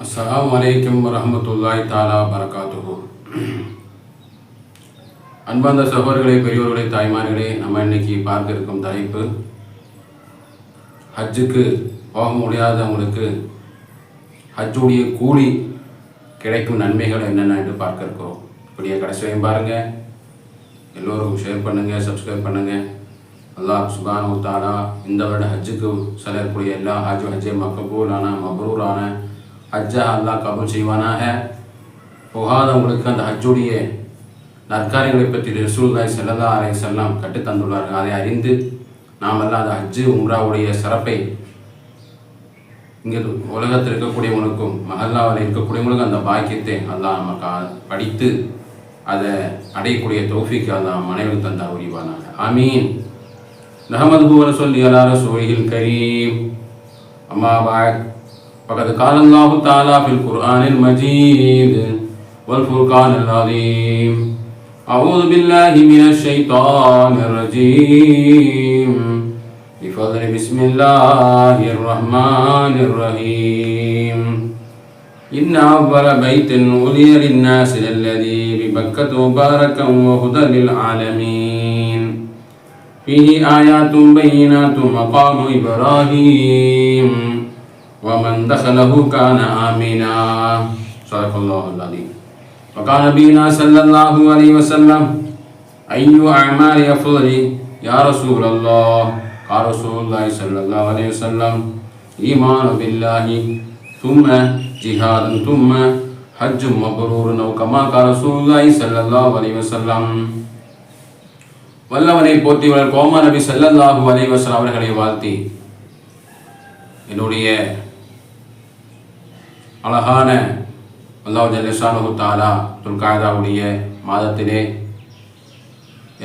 அஸ்லாம் வலைக்கம் வரமத்துல்லாய் தாலா பரகாத்துஹு அன்பார்ந்த சகோதரர்களே பெரியோர்களே தாய்மார்களே நம்ம இன்னைக்கு பார்க்க இருக்கும் தலைப்பு ஹஜ்ஜுக்கு போக முடியாதவங்களுக்கு ஹஜ்ஜுடைய கூலி கிடைக்கும் நன்மைகள் என்னென்ன என்று பார்க்க இருக்கிறோம் இப்படியே கடைசி பாருங்கள் எல்லோரும் ஷேர் பண்ணுங்கள் சப்ஸ்கிரைப் பண்ணுங்கள் அல்லாஹ் சுபானு தாலா இந்த வருட ஹஜ்ஜுக்கு செல்லக்கூடிய எல்லா ஹஜ் ஹஜ்ஜே மக்கபூலான மப்ரூரான ஹஜ்ஜாக அல்லாஹ் கபூல் செய்வானாக. புகாதவங்களுக்கு அந்த ஹஜ்ஜுடைய நற்காரியங்களை பற்றி ரசூல்தாய் செல்லதா அலை செல்லாம் கட்டு தந்துள்ளார்கள் அதை அறிந்து நாமெல்லாம் அந்த ஹஜ்ஜு உம்ராவுடைய சிறப்பை இங்கே உலகத்தில் இருக்கக்கூடியவனுக்கும் மஹல்லாவில் இருக்கக்கூடியவங்களுக்கும் அந்த பாக்கியத்தை அல்லாஹ் நமக்கு படித்து அதை அடையக்கூடிய தோஃபிக்கு அல்லாஹ் மனைவி தந்தா உரிவானாக. ஆமீன். நஹமது பூவர சொல்லி அலார சோழியில் கரீம். அம்மா பாக் فقد قال الله تعالى في القرآن المجيد والفرقان العظيم. أعوذ بالله من الشيطان الرجيم. بفضل بسم الله الرحمن الرحيم. إن أول بيت ولي للناس الذي ببكة مباركا وهدى للعالمين. فيه آيات بينات مقام إبراهيم. ومن دخله كان آمنا صدق الله العظيم وقال نبينا صلى الله عليه وسلم أي أعمال أفضل يا رسول الله قال رسول الله صلى الله عليه وسلم إيمان بالله ثم جهاد ثم حج مبرور أو كما قال رسول الله صلى الله عليه وسلم வல்லவனை போற்றியவர் கோமா நபி ஸல்லல்லாஹு அலைஹி வஸல்லம் அவர்களை வாழ்த்தி என்னுடைய அழகான அல்லாஹ் ஜல்லஷானு தாலா துல்காதாவுடைய மாதத்திலே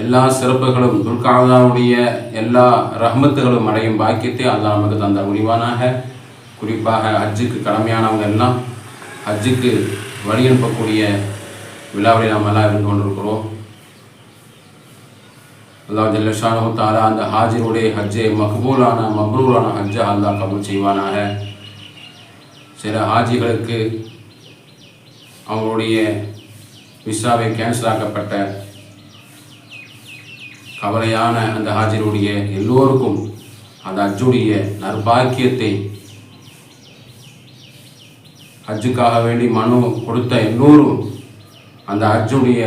எல்லா சிறப்புகளும் துல்காதாவுடைய எல்லா ரஹ்மத்துகளும் அடையும் பாக்கியத்தை அல்லாஹ் நமக்கு தந்த முடிவானாக குறிப்பாக ஹஜ்ஜுக்கு கடமையானவங்க எல்லாம் ஹஜ்ஜுக்கு வழி அனுப்பக்கூடிய விழாவில் நாம் எல்லாம் இருந்து கொண்டிருக்கிறோம். அல்லாஹ் ஜல்லஷானு தாலா அந்த ஹாஜிருடைய ஹஜ்ஜை மக்பூலான மக்ரூலான ஹஜ்ஜை அல்லாஹ் கபூல் செய்வானாக. சில ஹாஜிகளுக்கு அவங்களுடைய விசாவை கேன்சல் ஆக்கப்பட்ட கவலையான அந்த ஹாஜிருடைய எல்லோருக்கும் அந்த அஜுடைய நர்பாக்கியத்தை ஹஜ்ஜுக்காக வேண்டி மனு கொடுத்த எல்லோரும் அந்த ஹஜ்ஜுடைய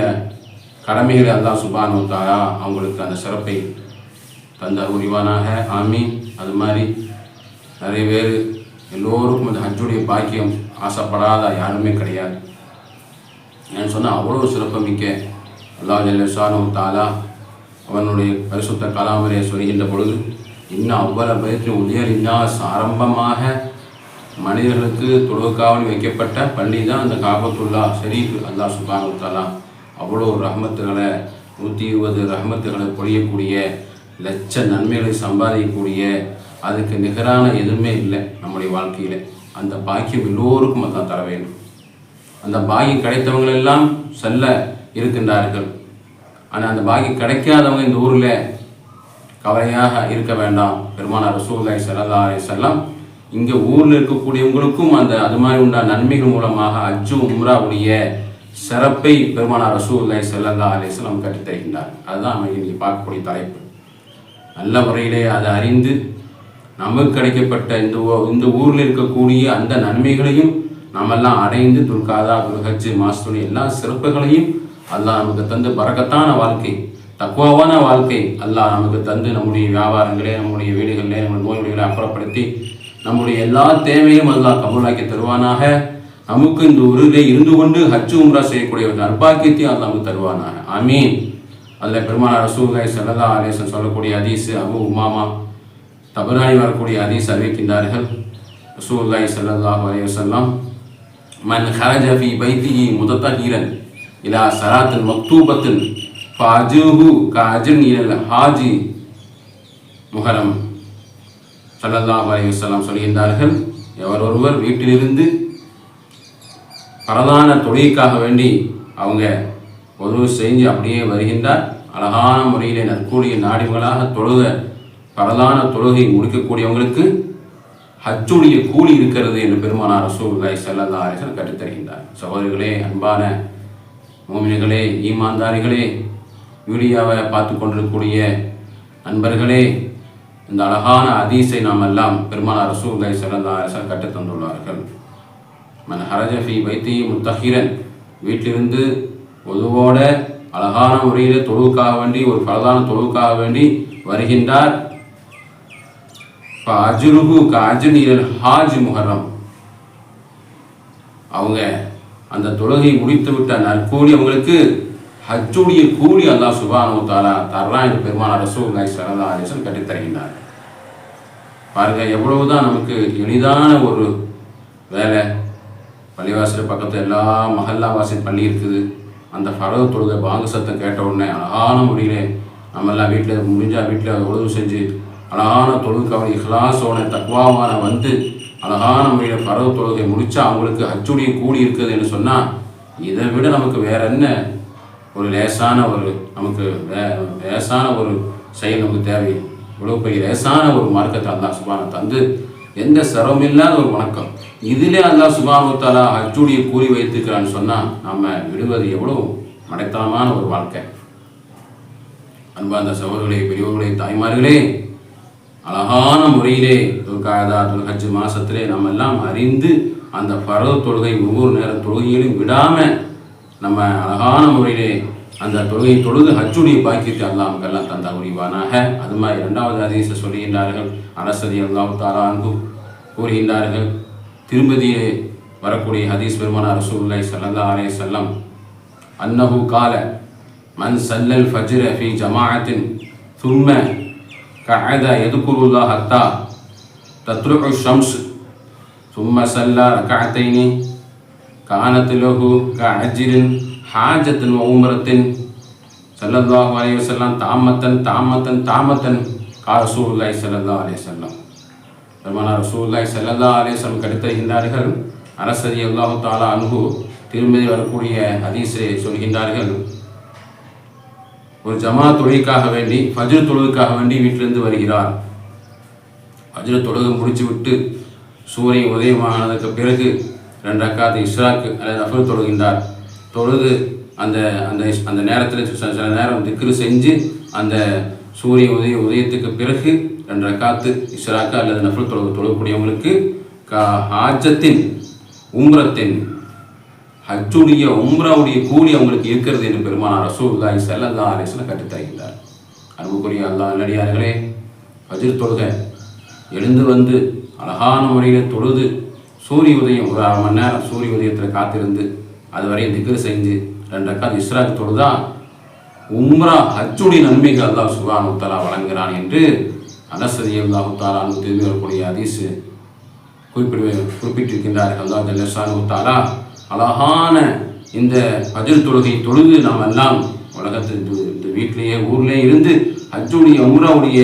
கடமைகளை அல்லாஹ் சுபானு தாரா அவங்களுக்கு அந்த சிறப்பை தந்த உரிவானாக. ஆமீன். அது மாதிரி நிறைய பேர் எல்லோருக்கும் அந்த ஹஜ்ஜுடைய பாக்கியம் ஆசைப்படாத யாருமே கிடையாது. ஏன்னு சொன்னால் அவ்வளோ சிறப்புமிக்க அல்லா ஜல்லஷானு தாலா அவனுடைய பரிசுத்த கலாமரையை சொல்கின்ற பொழுது இன்னும் அவ்வளோ பயிற்சி உயர் இன்னாஸ் ஆரம்பமாக மனிதர்களுக்கு தொழுவுக்காவல் வைக்கப்பட்ட பள்ளி தான் அந்த காபத்துல்லா ஷரீஃப் அல்லா சுபானு தாலா அவ்வளோ ரஹமத்துகளை நூற்றி இருபது ரஹமத்துகளை பொழியக்கூடிய லட்ச நன்மைகளை சம்பாதிக்கக்கூடிய அதுக்கு நிகரான எதுவுமே இல்லை நம்முடைய வாழ்க்கையில். அந்த பாக்கியம் எல்லோருக்கும் அதான் தர வேண்டும். அந்த பாக்கியம் கிடைத்தவங்களெல்லாம் செல்ல இருக்கின்றார்கள். ஆனால் அந்த பாக்கியம் கிடைக்காதவங்க இந்த ஊரில் கவலையாக இருக்க வேண்டாம். பெருமானார் ரசூல்லாய் சல்லா அலை இங்கே ஊரில் இருக்கக்கூடியவங்களுக்கும் அந்த அது மாதிரி உண்டான நன்மைகள் மூலமாக அஜு உம்ராவுடைய சிறப்பை பெருமானார் ரசூல்லாய் சல்லா அலை செல்லம் கற்றுத் தருகின்றார் அதுதான் நம்ம இன்றைக்கி பார்க்கக்கூடிய தலைப்பு. நல்ல முறையிலே அதை அறிந்து நமக்கு கிடைக்கப்பட்ட இந்த ஊ- இந்த ஊரில் இருக்கக்கூடிய அந்த நன்மைகளையும் நாமெல்லாம் அடைந்து துல்காதா குருஹஜ் மாஸ்துனி எல்லா சிறப்புகளையும் அல்லாஹ் நமக்கு தந்து பறக்கத்தான வாழ்க்கை தக்குவாவான வாழ்க்கை அல்லாஹ் நமக்கு தந்து நம்முடைய வியாபாரங்களே நம்முடைய வீடுகளிலே நம்ம நோய்களை அப்புறப்படுத்தி நம்முடைய எல்லா தேவையும் அல்லாஹ் கபூலாக்கி தருவானாக. நமக்கு இந்த ஊரிலே இருந்து கொண்டு ஹஜ் உம்ரா செய்யக்கூடிய ஒரு நர்பாக்கியத்தையும் அல்லாஹ் நமக்கு தருவானாக. ஆமீன். அதில் பெருமானார் ரசூல்லாய் சல்லா அலேசன் சொல்லக்கூடிய ஹதீஸ் அபு உமாமா. தபரானி வரக்கூடிய ஹதீஸ் அறிவிக்கின்றார்கள். ரசூல்லாய் சல்லாஹ் அலைஹி வஸல்லம் மன் ஹரஜபி ஃபீ முதத்த ஹீரன் இலா சராத்தின் மக்தூபத்தின் ஃபஅஜுஹு காஜின் இலல் ஹாஜி முஹரம். ஸல்லல்லாஹு அலைஹி வஸல்லம் சொல்கின்றார்கள் எவர் ஒருவர் வீட்டிலிருந்து பரதான தொழிலுக்காக வேண்டி அவங்க உதவு செஞ்சு அப்படியே வருகின்றார் அழகான முறையிலே நற்கூடிய நாடிகளாக தொழுத பரதான தொழுகை முடிக்கக்கூடியவங்களுக்கு ஹஜ்ஜுடைய கூலி இருக்கிறது என்று பெருமானார் ரசூல்லாய் செல்லல்லா அரசன் வஸல்லம் கற்றுத்தருகின்றார். சகோதரர்களே அன்பான மோமின்களே ஈமான்தாரிகளே வீடியோவை பார்த்து கொண்டிருக்கக்கூடிய நண்பர்களே இந்த அழகான அதீஸை நாம் எல்லாம் பெருமானார் ரசூல்லாய் செல்லல்லா அரசன் வஸல்லம் கற்றுத் தந்துள்ளார்கள் மன் ஹரஜஃபி வைத்தி முத்தஹிரன். வீட்டிலிருந்து பொதுவோட அழகான முறையில் தொழுவுக்காக வேண்டி ஒரு பலதான தொழுவுக்காக வேண்டி வருகின்றார். அஜுருகு அஜுனியல் ஹாஜ் முஹரம் அவங்க அந்த தொழுகை முடித்து விட்ட நற்கூலி அவங்களுக்கு ஹஜ்ஜுடைய கூலி அல்லா சுபானு தாலா தரலாம் என்று பெருமானார் ரசூல்லாய் சரதா ஆலேசன் கட்டித்தருகின்றார் பாருங்க எவ்வளவுதான் நமக்கு எளிதான ஒரு வேலை. பள்ளிவாசல் பக்கத்தில் எல்லா மஹல்லாவாசல் பள்ளி இருக்குது. அந்த பரவ தொழுகை பாங்கு சத்தம் கேட்ட உடனே அழகான முறையிலே நம்மெல்லாம் வீட்டில் முடிஞ்சால் வீட்டில் உழவு செஞ்சு அழகான தொழுக்கு அவன் இஹ்லாசோன தக்வாவான வந்து அழகான முறையில் பரவ தொழுகை முடிச்சா அவங்களுக்கு அச்சுடைய கூடி இருக்குது என்று சொன்னால் இதை விட நமக்கு வேற என்ன? ஒரு லேசான ஒரு நமக்கு லே லேசான ஒரு செயல் நமக்கு தேவை. இவ்வளோ பெரிய லேசான ஒரு மார்க்கத்தை அல்லா சுபான தந்து எந்த சிரமம் இல்லாத ஒரு வணக்கம். இதிலே அல்லா சுபானுத்தாலா அச்சுடியை அச்சுடைய கூறி வைத்திருக்கிறான்னு சொன்னால் நம்ம விடுவது எவ்வளோ மடைத்தனமான ஒரு வாழ்க்கை. அன்பார்ந்த சகோதரர்களே பெரியவர்களே தாய்மார்களே அழகான முறையிலே துல்காயதா துல்ஹஜ் மாசத்திலே நம்ம எல்லாம் அறிந்து அந்த பரவ தொழுகை ஒவ்வொரு நேர தொழுகையிலும் விடாம நம்ம அழகான முறையிலே அந்த தொழுகை தொழுது ஹஜ்ஜுடைய பாக்கியத்தை அல்லாஹ் நமக்கெல்லாம் தந்தா உரிவானாக அது மாதிரி இரண்டாவது அதிச சொல்லுகின்றார்கள். அரசதி அல்லாஹ் தாலான்கு கூறுகின்றார்கள். திருமதியே வரக்கூடிய ஹதீஸ் பெருமானார் ரசூலுல்லாஹி சல்லா அலே செல்லம் அன்னஹு கால மன் சல்லல் ஃபஜ்ர ஃபி ஜமாஅத்தின் ثم قعد يذكر الله حتى تطلع الشمس ثم صلى ركعتين كانت له كأجر حاجة وعمرة صلى الله عليه وسلم تامة تامة تامة قال رسول الله صلى الله عليه وسلم பெருமானார் ரசூல்லாய் சல்லல்லா அலேசம் கடுத்தருகின்றார்கள் அரசதி அல்லாஹு தாலா அன்பு திரும்பி வரக்கூடிய ஹதீஸை சொல்கின்றார்கள் ஒரு ஜமா தொழுகைக்காக வேண்டி ஃபஜ்ர் தொழுதுக்காக வேண்டி வீட்டிலிருந்து வருகிறார். ஃபஜ்ர் தொழுகை முடிச்சு விட்டு சூரியன் உதயமானதுக்கு பிறகு ரெண்டு அக்காத்து இஸ்ராக்கு அல்லது அஃபர் தொழுகின்றார். தொழுது அந்த அந்த அந்த நேரத்தில் சில நேரம் திக்ரு செஞ்சு அந்த சூரிய உதய உதயத்துக்கு பிறகு ரெண்டு ரக்காத்து இஸ்ராக்கு அல்லது நஃபல் தொழுகு தொழக்கூடியவங்களுக்கு கா ஹாஜத்தின் உம்ரத்தின் ஹஜ்ஜுடைய உம்ராவுடைய கூலி அவங்களுக்கு இருக்கிறது என்று பெருமானார் ரசூல்லாய் செல்லல்லா அலிஸ்லாம் கற்றுத்தருகின்றார் அன்புக்குரிய அல்லா நல்லடியார்களே ஹஜிர் தொழுகை எழுந்து வந்து அழகான முறையில் தொழுது சூரிய உதயம் ஒரு அரை மணி நேரம் சூரிய உதயத்தில் காத்திருந்து அது வரையும் திக்ரு செஞ்சு ரெண்டு அக்கா இஸ்ராக் தொழுதா உம்ரா ஹஜ்ஜுடைய நன்மைகள் அல்லாஹ் சுபானு தலா வழங்குகிறான் என்று அனசதி அல்லாஹு தாலா திரும்பி வரக்கூடிய அதிசு குறிப்பிடுவே குறிப்பிட்டிருக்கின்றார்கள். அல்லாஹ் ஜல்லஷானு தாலா அழகான இந்த ஹஜ்ர் தொழுகை தொழுது நாம் எல்லாம் உலகத்தில் இந்த- வீட்டிலேயே ஊர்லேயே இருந்து ஹஜ்ஜுடைய உம்ராவுடைய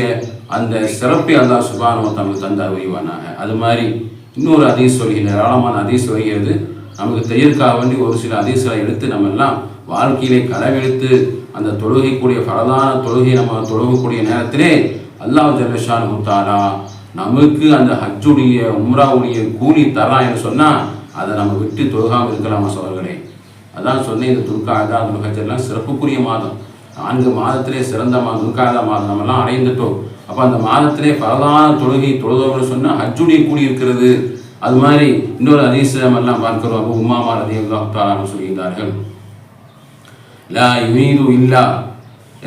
அந்த சிறப்பை அல்லா சுபானு தமக்கு தந்தார் உரிவானாக அது மாதிரி இன்னொரு அதீஸ் சொல்கிற ஏராளமான அதீஸ் வருகிறது. நமக்கு தெய்யற்காக வேண்டி ஒரு சில அதீஸ்களை எடுத்து நம்ம எல்லாம் வாழ்க்கையிலே களவெடுத்து அந்த தொழுகைக்கூடிய பரதான தொழுகை நம்ம தொழுகக்கூடிய நேரத்திலே அல்லாஹ் ஜல்லஷான் முத்தாரா நமக்கு அந்த ஹஜ்ஜுடைய உம்ராவுடைய கூலி தரா என்று சொன்னால் அதை நம்ம விட்டு தொழுகாமல் இருக்கலாமா சோழர்களே? அதான் சொன்னேன் இந்த துர்கா துர்காதா துர்கஜர்லாம் சிறப்புக்குரிய மாதம். நான்கு மாதத்திலே சிறந்த மா துர்காதா மாதம். நம்மலாம் அடைந்துட்டோம். அப்போ அந்த மாதத்திலே பலதான தொழுகை தொழுதோம்னு சொன்னால் ஹஜ்ஜுடைய கூடி இருக்கிறது அது மாதிரி இன்னொரு அதிசயம் எல்லாம் பார்க்கிறோம். அப்போ உமாமா ரதி அல்லாஹாலும் சொல்கிறார்கள் லா யுனீது இல்லா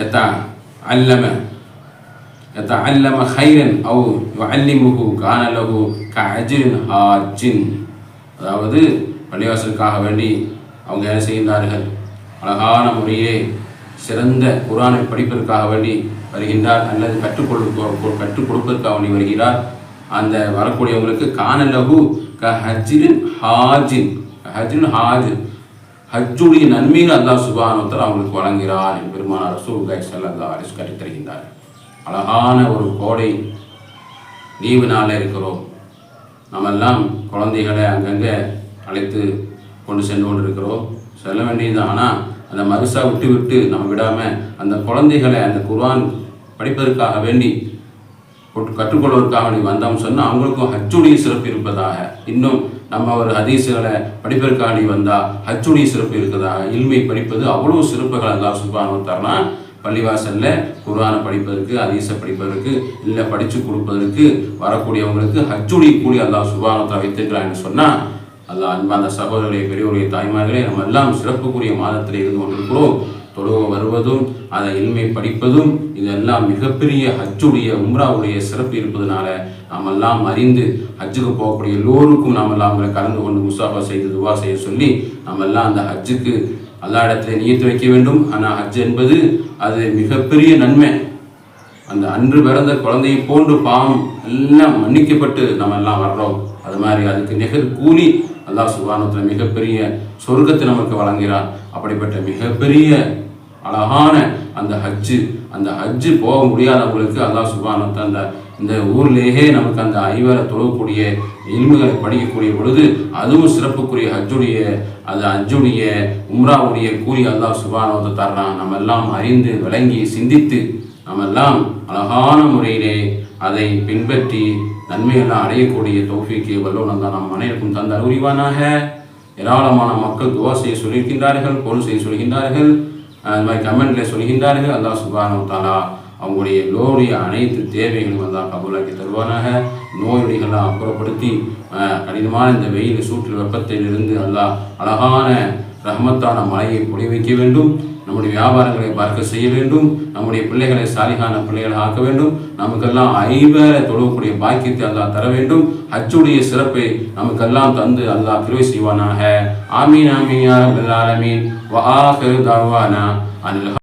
எத்தா அல்லம எத்தா அல்லம ஹைரன் அவு அல்லிமுகு கானலகு கஜின் ஹாஜின். அதாவது பள்ளிவாசலுக்காக வேண்டி அவங்க என்ன செய்கின்றார்கள்? அழகான முறையே சிறந்த குரானை படிப்பதற்காக வேண்டி வருகின்றார் அல்லது கற்றுக் கொடுக்க கற்றுக் கொடுப்பதற்காக வேண்டி வருகிறார். அந்த வரக்கூடியவங்களுக்கு காணலகு க ஹஜ்ரின் ஹாஜின் ஹஜ்ரின் ஹாஜ் ஹஜ்ஜுடைய நன்மைகள் அல்லாஹ் சுபானத்தர் அவங்களுக்கு வழங்குகிறார் என் பெருமானார் ரசூல் சல்லா அலிஸ் கற்றுத்தருகின்றார் அழகான ஒரு கோடை லீவு நாளில் இருக்கிறோம். நம்மெல்லாம் குழந்தைகளை அங்கங்கே அழைத்து கொண்டு சென்று கொண்டு இருக்கிறோம் செல்ல வேண்டியது ஆனால் அந்த மருசா விட்டு விட்டு நம்ம விடாமல் அந்த குழந்தைகளை அந்த குர்ஆன் படிப்பதற்காக வேண்டி கொட்- கற்றுக்கொள்வதற்காக நீ வந்தோம்னு சொன்னால் அவங்களுக்கும் ஹச்சுடைய சிறப்பு இருப்பதாக. இன்னும் நம்ம ஒரு ஹதீஸுகளை படிப்பதற்காக நீ வந்தால் ஹச்சுடைய சிறப்பு இருக்கிறதாக இல்மை படிப்பது அவ்வளோ சிறப்புகள் அல்லா சுபானு தரனா பள்ளிவாசலில் குர்ஆனை படிப்பதற்கு ஹதீஸை படிப்பதற்கு இல்லை படித்து கொடுப்பதற்கு வரக்கூடியவங்களுக்கு ஹஜ்ஜுடைய கூலி அல்லா சுபானத்தை வைத்திருக்கிறான்னு சொன்னால் அல்லாஹ் அன்பான சகோதரர்களே பெரியவருடைய தாய்மார்களே நம்ம எல்லாம் சிறப்புக்குரிய மாதத்தில் இருந்து கொண்டிருக்கிறோம். தொழுவ வருவதும் அதை இல்மை படிப்பதும் இதெல்லாம் மிகப்பெரிய ஹஜ்ஜுடைய உம்ராவுடைய சிறப்பு இருப்பதனால நாம் எல்லாம் அறிந்து ஹஜ்ஜுக்கு போகக்கூடிய எல்லோருக்கும் நாம் எல்லாம் கலந்து கொண்டு முசாஃபா செய்து துவா செய்ய சொல்லி நாம் எல்லாம் அந்த ஹஜ்ஜுக்கு அல்லா இடத்துல நியத்து வைக்க வேண்டும். ஆனால் ஹஜ் என்பது அது மிகப்பெரிய நன்மை. அந்த அன்று பிறந்த குழந்தையை போன்று பாவம் எல்லாம் மன்னிக்கப்பட்டு நம்ம எல்லாம் வர்றோம். அது மாதிரி அதுக்கு நிகர் கூலி அல்லாஹ் சுபானத்தில் மிகப்பெரிய சொர்க்கத்தை நமக்கு வழங்குகிறார். அப்படிப்பட்ட மிகப்பெரிய அழகான அந்த ஹஜ்ஜு அந்த ஹஜ்ஜு போக முடியாதவங்களுக்கு அல்லாஹ் சுபானத்தை அந்த இந்த ஊர்லேயே நமக்கு அந்த ஐவரை தொழக்கூடிய இல்முகளை படிக்கக்கூடிய பொழுது அதுவும் சிறப்புக்குரிய ஹஜ்ஜுடைய அந்த ஹஜ்ஜுடைய உம்ராவுடைய கூலி அல்லாஹ் சுபானவத்தை தர்றான் நம்ம எல்லாம் அறிந்து விளங்கி சிந்தித்து நம்ம எல்லாம் அழகான முறையிலே அதை பின்பற்றி நன்மையெல்லாம் அடையக்கூடிய தௌஃபீக்கு வல்லோனம் தான் நம் அனைவருக்கும் தந்த அறிவானாக ஏராளமான மக்கள் துவா செய்ய சொல்லியிருக்கின்றார்கள் பொருள் செய்ய சொல்கின்றார்கள் அது மாதிரி கமெண்ட்ல சொல்கின்றார்கள். அல்லாஹ் சுபானவத்தாலா அவங்களுடைய எல்லோருடைய அனைத்து தேவைகளும் அல்லாஹ் கபூலாக்கி தருவானாக. நோயுடைகள்லாம் அப்புறப்படுத்தி கடினமான இந்த வெயில் சூற்று வெப்பத்திலிருந்து அல்லாஹ் அழகான ரஹமத்தான மழையை பொழி வைக்க வேண்டும். நம்முடைய வியாபாரங்களை பார்க்க செய்ய வேண்டும். நம்முடைய பிள்ளைகளை சாலிகான பிள்ளைகளை ஆக்க வேண்டும். நமக்கெல்லாம் ஐவர தொழக்கூடிய பாக்கியத்தை அல்லாஹ் தர வேண்டும். அச்சுடைய சிறப்பை நமக்கெல்லாம் தந்து அல்லாஹ் கிருவை செய்வானாக. ஆமீன் ஆமீன் யா ரப்பல் ஆலமீன். வ அனில்